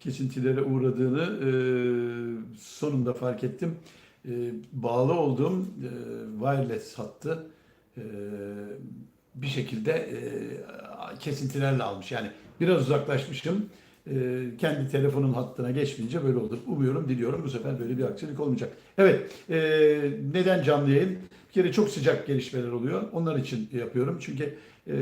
kesintilere uğradığını e, sonunda fark ettim. E, bağlı olduğum e, wireless hattı e, bir şekilde e, kesintilerle almış. Yani biraz uzaklaşmışım. E, kendi telefonun hattına geçmeyince böyle olur. Umuyorum, diliyorum bu sefer böyle bir aksilik olmayacak. Evet, e, neden canlı yayın? Bir kere çok sıcak gelişmeler oluyor. Onlar için yapıyorum. Çünkü e,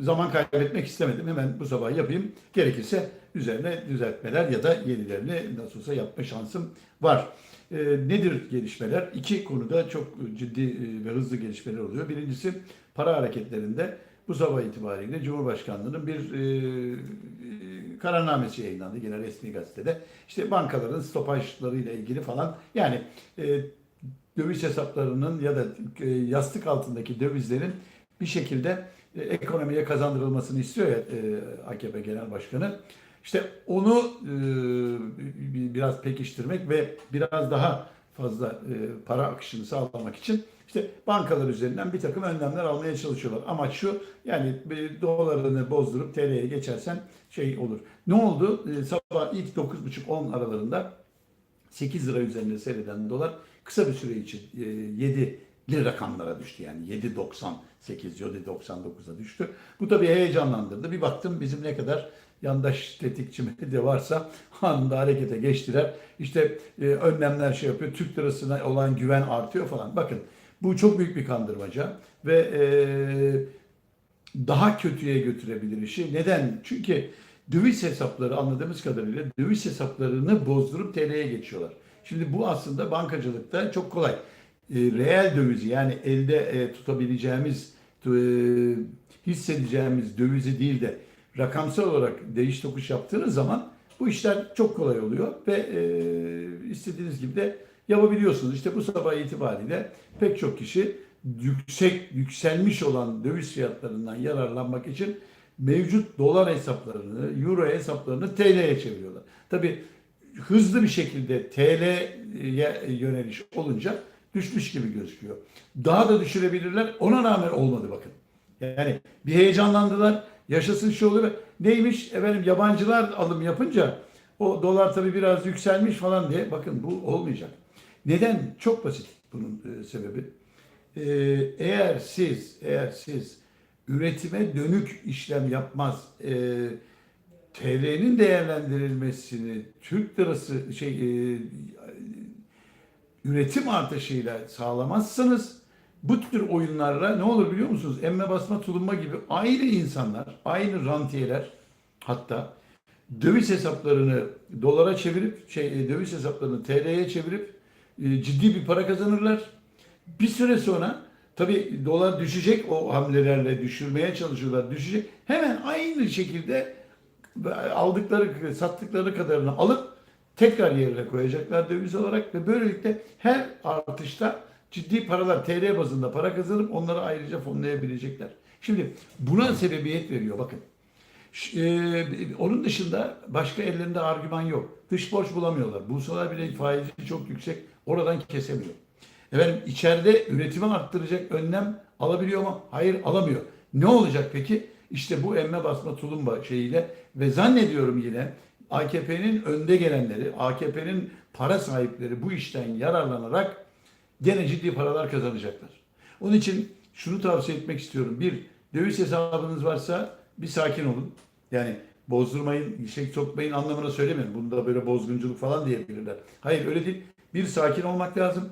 zaman kaybetmek istemedim. Hemen bu sabah yapayım. Gerekirse üzerine düzeltmeler ya da yenilerini nasıl olsa yapma şansım var. E, nedir gelişmeler? İki konuda çok ciddi e, ve hızlı gelişmeler oluyor. Birincisi para hareketlerinde bu sabah itibariyle Cumhurbaşkanlığı'nın bir e, e, kararnamesi yayınlandı yine resmi gazetede. İşte bankaların stopajlarıyla ilgili falan yani e, döviz hesaplarının ya da e, yastık altındaki dövizlerin bir şekilde e, ekonomiye kazandırılmasını istiyor ya e, AKP Genel Başkanı. İşte onu bi- biraz pekiştirmek ve biraz daha fazla para akışını sağlamak için işte bankalar üzerinden bir takım önlemler almaya çalışıyorlar. Amaç şu yani dolarını bozdurup TL'ye geçersen şey olur. Ne oldu? Sabah ilk 9.30-10 aralarında 8 lira üzerinde seyreden dolar kısa bir süre için e, 7'li rakamlara düştü. Yani 7.98, 7.99'a düştü. Bu tabii heyecanlandırdı. Bir baktım bizim ne kadar yandaş tetikçi medya varsa anında harekete geçtiler. İşte e, önlemler şey yapıyor. Türk lirasına olan güven artıyor falan. Bakın bu çok büyük bir kandırmaca ve e, daha kötüye götürebilir işi. Neden? Çünkü döviz hesapları anladığımız kadarıyla döviz hesaplarını bozdurup TL'ye geçiyorlar. Şimdi bu aslında bankacılıkta çok kolay. E, reel dövizi yani elde e, tutabileceğimiz, e, hissedeceğimiz dövizi değil de rakamsal olarak değiş tokuş yaptığınız zaman bu işler çok kolay oluyor ve e, istediğiniz gibi de yapabiliyorsunuz. İşte bu sabah itibariyle pek çok kişi yüksek yükselmiş olan döviz fiyatlarından yararlanmak için mevcut dolar hesaplarını, euro hesaplarını TL'ye çeviriyorlar. Tabii hızlı bir şekilde TL'ye yöneliş olunca düşmüş gibi gözüküyor. Daha da düşürebilirler. Ona rağmen olmadı bakın. Yani bir heyecanlandılar. Yaşasın şu oluyor. Neymiş? Efendim yabancılar alım yapınca o dolar tabii biraz yükselmiş falan diye. Bakın bu olmayacak. Neden? Çok basit bunun e, sebebi. E, eğer siz eğer siz üretime dönük işlem yapmaz, e, TL'nin değerlendirilmesini Türk lirası şey e, üretim artışıyla sağlamazsanız bu tür oyunlarla ne olur biliyor musunuz? Emme basma tulumba gibi aynı insanlar, aynı rantiyeler hatta döviz hesaplarını dolara çevirip şey e, döviz hesaplarını TL'ye çevirip e, ciddi bir para kazanırlar. Bir süre sonra tabii dolar düşecek o hamlelerle düşürmeye çalışıyorlar düşecek. Hemen aynı şekilde aldıkları sattıkları kadarını alıp tekrar yerine koyacaklar döviz olarak ve böylelikle her artışta ciddi paralar TL bazında para kazanıp onları ayrıca fonlayabilecekler. Şimdi buna sebebiyet veriyor bakın. Ş- e, onun dışında başka ellerinde argüman yok. Dış borç bulamıyorlar. Bulsalar bile faizi çok yüksek. Oradan kesemiyor. Efendim içeride üretimi arttıracak önlem alabiliyor mu? Hayır alamıyor. Ne olacak peki? İşte bu emme basma tulumba şeyiyle ve zannediyorum yine AKP'nin önde gelenleri, AKP'nin para sahipleri bu işten yararlanarak gene ciddi paralar kazanacaklar. Onun için şunu tavsiye etmek istiyorum. Bir, döviz hesabınız varsa bir sakin olun. Yani bozdurmayın, şey sokmayın anlamına söylemiyorum. Bunda böyle bozgunculuk falan diyebilirler. Hayır öyle değil. Bir sakin olmak lazım.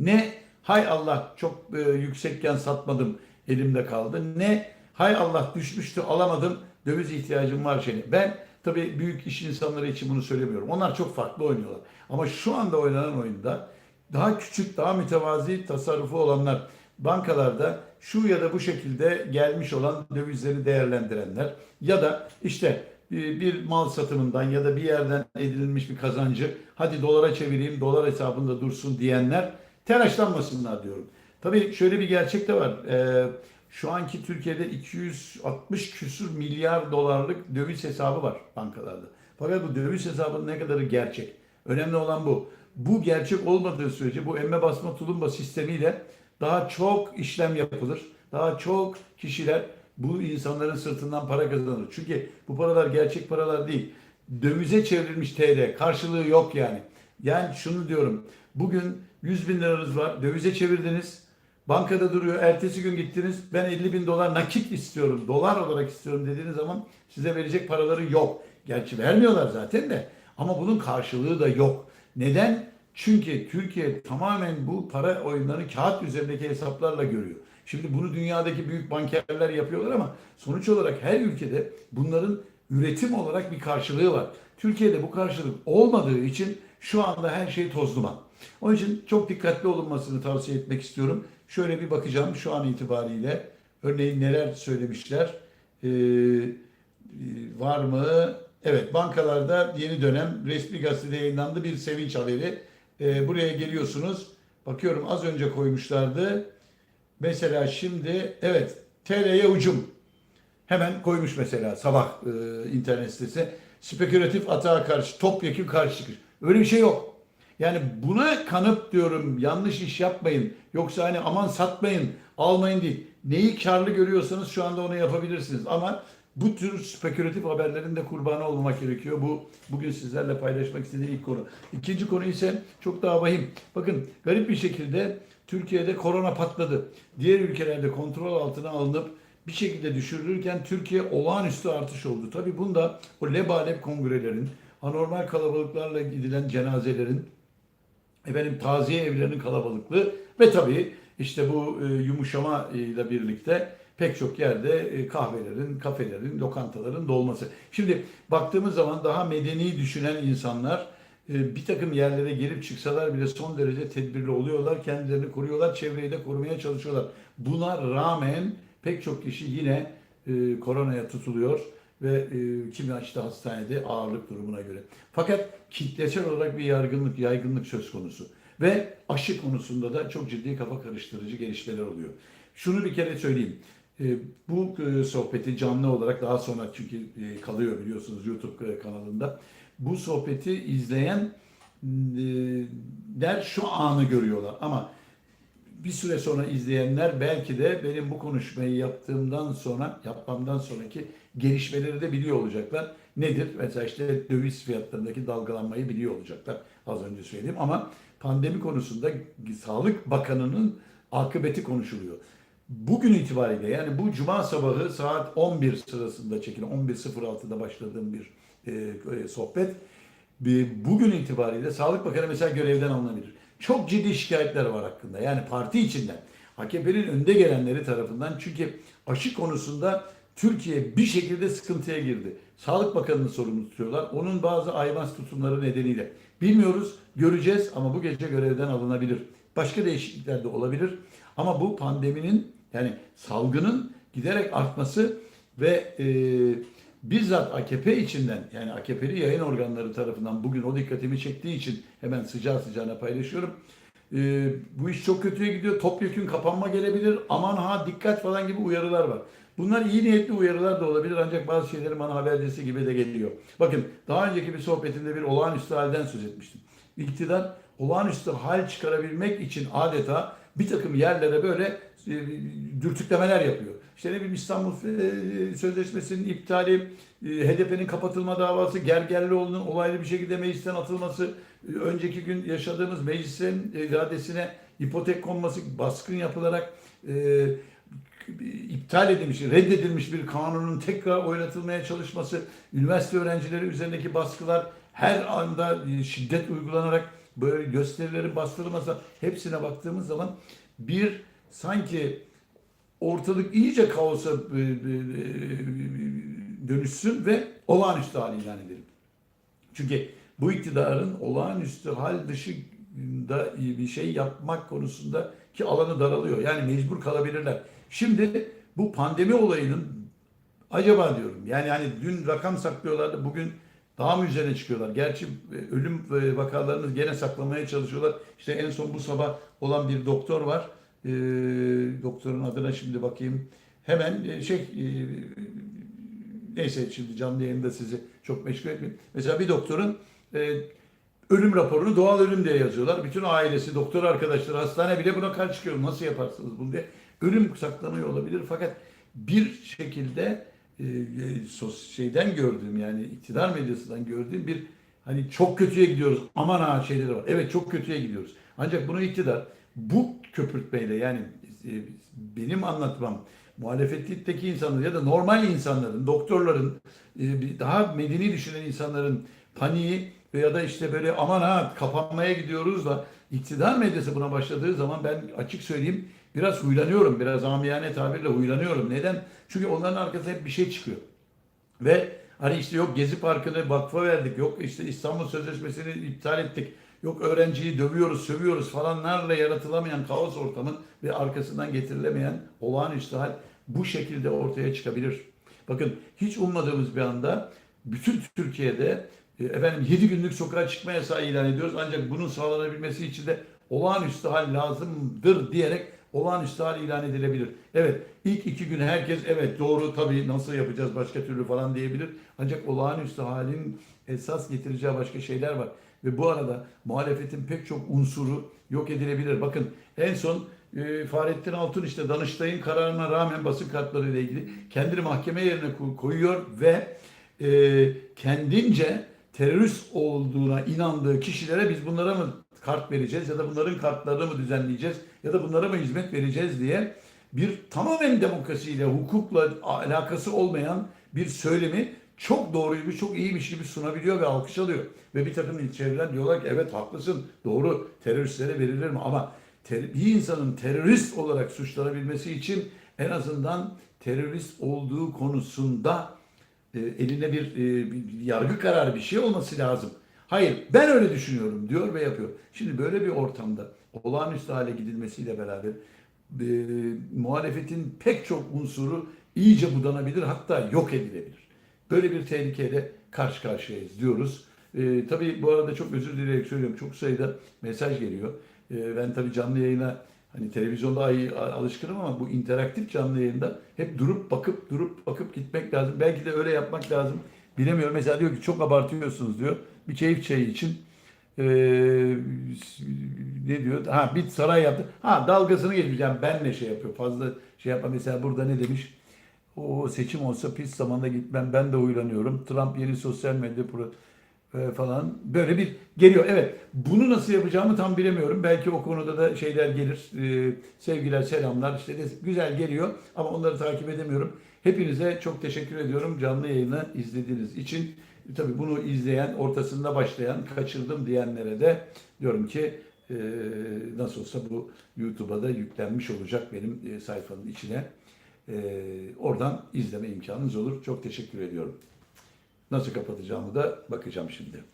Ne hay Allah çok e, yüksekken satmadım elimde kaldı. Ne hay Allah düşmüştü alamadım döviz ihtiyacım var şeyine. Ben tabii büyük iş insanları için bunu söylemiyorum. Onlar çok farklı oynuyorlar. Ama şu anda oynanan oyunda daha küçük, daha mütevazi tasarrufu olanlar bankalarda şu ya da bu şekilde gelmiş olan dövizleri değerlendirenler ya da işte bir bir mal satımından ya da bir yerden edinilmiş bir kazancı hadi dolara çevireyim, dolar hesabında dursun diyenler telaşlanmasınlar diyorum. Tabii şöyle bir gerçek de var. Ee, şu anki Türkiye'de 260 küsür milyar dolarlık döviz hesabı var bankalarda. Fakat bu döviz hesabının ne kadarı gerçek? Önemli olan bu. Bu gerçek olmadığı sürece bu emme basma tulumba sistemiyle daha çok işlem yapılır. Daha çok kişiler bu insanların sırtından para kazanır. Çünkü bu paralar gerçek paralar değil. dövize çevrilmiş TL karşılığı yok yani. Yani şunu diyorum. Bugün 100 bin liranız var. Dövize çevirdiniz. Bankada duruyor. Ertesi gün gittiniz. Ben 50 bin dolar nakit istiyorum. Dolar olarak istiyorum dediğiniz zaman size verecek paraları yok. Gerçi vermiyorlar zaten de. Ama bunun karşılığı da yok. Neden? Çünkü Türkiye tamamen bu para oyunlarını kağıt üzerindeki hesaplarla görüyor. Şimdi bunu dünyadaki büyük bankerler yapıyorlar ama sonuç olarak her ülkede bunların üretim olarak bir karşılığı var. Türkiye'de bu karşılık olmadığı için şu anda her şey toz duman. Onun için çok dikkatli olunmasını tavsiye etmek istiyorum. Şöyle bir bakacağım şu an itibariyle. Örneğin neler söylemişler? Ee, var mı? Evet bankalarda yeni dönem resmi gazetede yayınlandı bir sevinç haberi. Ee, buraya geliyorsunuz. Bakıyorum az önce koymuşlardı. Mesela şimdi evet TL'ye ucum. Hemen koymuş mesela sabah e, internet sitesi. Spekülatif atağa karşı topyekun karşı çıkış. Öyle bir şey yok. Yani buna kanıp diyorum yanlış iş yapmayın. Yoksa hani aman satmayın, almayın değil. Neyi karlı görüyorsanız şu anda onu yapabilirsiniz. Ama bu tür spekülatif haberlerin de kurbanı olmamak gerekiyor. Bu bugün sizlerle paylaşmak istediğim ilk konu. İkinci konu ise çok daha vahim. Bakın garip bir şekilde Türkiye'de korona patladı. Diğer ülkelerde kontrol altına alınıp bir şekilde düşürülürken Türkiye olağanüstü artış oldu. Tabii bunda o lebalep kongrelerin, anormal kalabalıklarla gidilen cenazelerin, efendim taziye evlerinin kalabalıklığı ve tabii işte bu e, yumuşama ile birlikte pek çok yerde e, kahvelerin, kafelerin, lokantaların dolması. Şimdi baktığımız zaman daha medeni düşünen insanlar e, bir takım yerlere girip çıksalar bile son derece tedbirli oluyorlar. Kendilerini koruyorlar, çevreyi de korumaya çalışıyorlar. Buna rağmen pek çok kişi yine e, koronaya tutuluyor ve e, kimi işte hastanede ağırlık durumuna göre. Fakat kitlesel olarak bir yaygınlık, yaygınlık söz konusu. Ve aşı konusunda da çok ciddi kafa karıştırıcı gelişmeler oluyor. Şunu bir kere söyleyeyim. E, bu e, sohbeti canlı olarak daha sonra çünkü e, kalıyor biliyorsunuz YouTube kanalında. Bu sohbeti izleyenler şu anı görüyorlar ama bir süre sonra izleyenler belki de benim bu konuşmayı yaptığımdan sonra, yapmamdan sonraki gelişmeleri de biliyor olacaklar. Nedir? Mesela işte döviz fiyatlarındaki dalgalanmayı biliyor olacaklar. Az önce söylediğim ama pandemi konusunda Sağlık Bakanı'nın akıbeti konuşuluyor. Bugün itibariyle yani bu cuma sabahı saat 11 sırasında çekilen 11.06'da başladığım bir e, sohbet. Bugün itibariyle Sağlık Bakanı mesela görevden alınabilir. Çok ciddi şikayetler var hakkında. Yani parti içinden. AKP'nin önde gelenleri tarafından çünkü aşı konusunda Türkiye bir şekilde sıkıntıya girdi. Sağlık Bakanı'nı sorumlu tutuyorlar. Onun bazı aymaz tutumları nedeniyle. Bilmiyoruz, göreceğiz ama bu gece görevden alınabilir. Başka değişiklikler de olabilir. Ama bu pandeminin yani salgının giderek artması ve e, bizzat AKP içinden yani AKP'li yayın organları tarafından bugün o dikkatimi çektiği için hemen sıcağı sıcağına paylaşıyorum. Ee, bu iş çok kötüye gidiyor. Topyekun kapanma gelebilir. Aman ha dikkat falan gibi uyarılar var. Bunlar iyi niyetli uyarılar da olabilir ancak bazı şeylerin bana habercisi gibi de geliyor. Bakın daha önceki bir sohbetimde bir olağanüstü halden söz etmiştim. İktidar olağanüstü hal çıkarabilmek için adeta bir takım yerlere böyle e, dürtüklemeler yapıyor. İşte ne bileyim İstanbul e, Sözleşmesi'nin iptali, e, HDP'nin kapatılma davası, Gergerlioğlu'nun olaylı bir şekilde meclisten atılması, önceki gün yaşadığımız meclisin iradesine ipotek konması, baskın yapılarak iptal edilmiş, reddedilmiş bir kanunun tekrar oynatılmaya çalışması, üniversite öğrencileri üzerindeki baskılar, her anda şiddet uygulanarak böyle gösterilerin bastırılması hepsine baktığımız zaman bir sanki ortalık iyice kaosa e, e, dönüşsün ve olağanüstü hal ilan edelim. Çünkü bu iktidarın olağanüstü hal dışında bir şey yapmak konusunda ki alanı daralıyor. Yani mecbur kalabilirler. Şimdi bu pandemi olayının acaba diyorum yani hani dün rakam saklıyorlardı bugün daha mı üzerine çıkıyorlar? Gerçi e, ölüm vakalarını gene saklamaya çalışıyorlar. İşte en son bu sabah olan bir doktor var. E, doktorun adına şimdi bakayım. Hemen e, şey e, neyse şimdi canlı yayında sizi çok meşgul etmeyeyim. Mesela bir doktorun e, ölüm raporunu doğal ölüm diye yazıyorlar. Bütün ailesi, doktor arkadaşları, hastane bile buna karşı çıkıyor. Nasıl yaparsınız bunu diye. Ölüm saklanıyor olabilir fakat bir şekilde e, e, sos şeyden gördüğüm yani iktidar medyasından gördüğüm bir hani çok kötüye gidiyoruz aman ha şeyleri var. Evet çok kötüye gidiyoruz. Ancak bunu iktidar bu köpürtmeyle yani e, benim anlatmam muhalefetteki insanların ya da normal insanların, doktorların, e, daha medeni düşünen insanların paniği veya da işte böyle aman ha kapanmaya gidiyoruz da iktidar medyası buna başladığı zaman ben açık söyleyeyim biraz huylanıyorum. Biraz amiyane tabirle huylanıyorum. Neden? Çünkü onların arkasında hep bir şey çıkıyor. Ve hani işte yok Gezi Parkı'nı vakfa verdik, yok işte İstanbul Sözleşmesi'ni iptal ettik, yok öğrenciyi dövüyoruz, sövüyoruz falanlarla yaratılamayan kaos ortamın ve arkasından getirilemeyen olağanüstü hal bu şekilde ortaya çıkabilir. Bakın hiç ummadığımız bir anda bütün Türkiye'de efendim 7 günlük sokağa çıkma yasağı ilan ediyoruz ancak bunun sağlanabilmesi için de olağanüstü hal lazımdır diyerek olağanüstü hal ilan edilebilir. Evet ilk iki gün herkes evet doğru tabii nasıl yapacağız başka türlü falan diyebilir. Ancak olağanüstü halin esas getireceği başka şeyler var. Ve bu arada muhalefetin pek çok unsuru yok edilebilir. Bakın en son e, Fahrettin Altun işte Danıştay'ın kararına rağmen basın kartları ile ilgili kendini mahkeme yerine ko- koyuyor ve e, kendince terörist olduğuna inandığı kişilere biz bunlara mı kart vereceğiz ya da bunların kartlarını mı düzenleyeceğiz ya da bunlara mı hizmet vereceğiz diye bir tamamen demokrasiyle, hukukla alakası olmayan bir söylemi çok doğruymuş, çok iyiymiş gibi sunabiliyor ve alkış alıyor. Ve bir takım çevreler diyorlar ki evet haklısın, doğru teröristlere verilir mi? Ama ter- bir insanın terörist olarak suçlanabilmesi için en azından terörist olduğu konusunda e, eline bir, e, bir yargı kararı bir şey olması lazım. Hayır ben öyle düşünüyorum diyor ve yapıyor. Şimdi böyle bir ortamda olağanüstü hale gidilmesiyle beraber e, muhalefetin pek çok unsuru iyice budanabilir hatta yok edilebilir. Böyle bir tehlikeyle karşı karşıyayız diyoruz. E, tabii bu arada çok özür dileyerek söylüyorum. Çok sayıda mesaj geliyor. E, ben tabii canlı yayına hani televizyonda ay- alışkınım ama bu interaktif canlı yayında hep durup bakıp durup bakıp gitmek lazım. Belki de öyle yapmak lazım. Bilemiyorum. Mesela diyor ki çok abartıyorsunuz diyor. Bir keyif çayı için e, ne diyor? Ha bir saray yaptı. Ha dalgasını geçmiş. Yani benle şey yapıyor. Fazla şey yapma. Mesela burada ne demiş? O seçim olsa pis zamanda gitmem. Ben de uylanıyorum. Trump yeni sosyal medya pro e, falan böyle bir geliyor. Evet. Bunu nasıl yapacağımı tam bilemiyorum. Belki o konuda da şeyler gelir. E, sevgiler, selamlar. işte de güzel geliyor ama onları takip edemiyorum. Hepinize çok teşekkür ediyorum canlı yayını izlediğiniz için. Tabii bunu izleyen, ortasında başlayan, kaçırdım diyenlere de diyorum ki e, nasıl olsa bu YouTube'a da yüklenmiş olacak benim e, sayfanın içine. Oradan izleme imkanınız olur. Çok teşekkür ediyorum. Nasıl kapatacağımı da bakacağım şimdi.